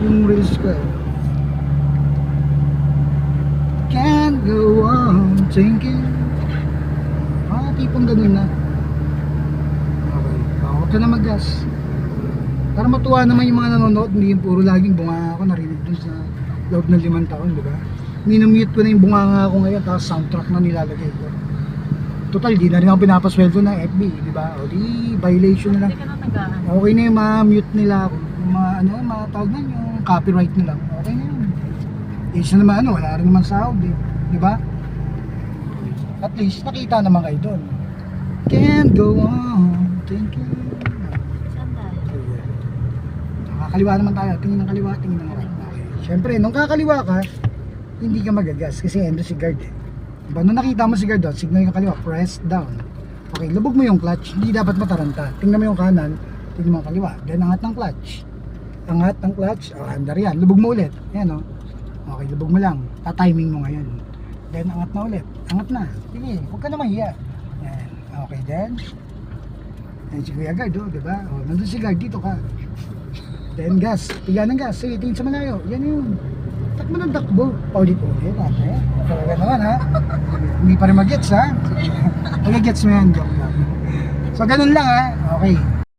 yung reels ko eh. Can't go on thinking. Ah, tipong ganun na. Okay. Ah, huwag ka na mag-gas. Para matuwa naman yung mga nanonood, hindi yung puro laging bunganga ako narinig dun sa loob ng limang taon, di ba? Minumute ko na yung bunganga ko ngayon, tapos soundtrack na nilalagay ko. Total, di na rin ako pinapasweldo ng FB, di ba? O di, violation na lang. Okay na yung ma-mute nila, yung mga, ano, mga tawag na yung copyright nila. Okay na yun. Isa naman, ano, wala rin naman sahod eh. Di ba? At least, nakita naman kayo doon. Can't go on thinking. Saan tayo? Nakakaliwa naman tayo. Tingin ng kaliwa, tingin ng right. Okay. Siyempre, nung kakaliwa ka, hindi ka magagas kasi endo si guard eh. Diba? Nung nakita mo si guard doon, signal yung kaliwa, press down. Okay, lubog mo yung clutch. Hindi dapat mataranta. Tingnan mo yung kanan, tingnan mo yung kaliwa. Then, angat ng clutch. Angat ng clutch. O, oh, andar yan. Lubog mo ulit. Yan o. Okay, lubog mo lang. Ta-timing mo ngayon. Then, angat na ulit. Angat na. Sige, huwag ka na mahiya. Yan. Okay, then. Yan si Kuya Guard, oh, di ba? O, nandun si Guard, dito ka. Then gas, piga ng gas. Sige, tingin sa malayo. Yan yun. Takbo ng takbo. Paulit-ulit. Ate. Talaga naman ha. Hindi pa rin mag-gets ha. Sige. Mag-gets mo yan. Joke lang. So ganun lang ha. Okay.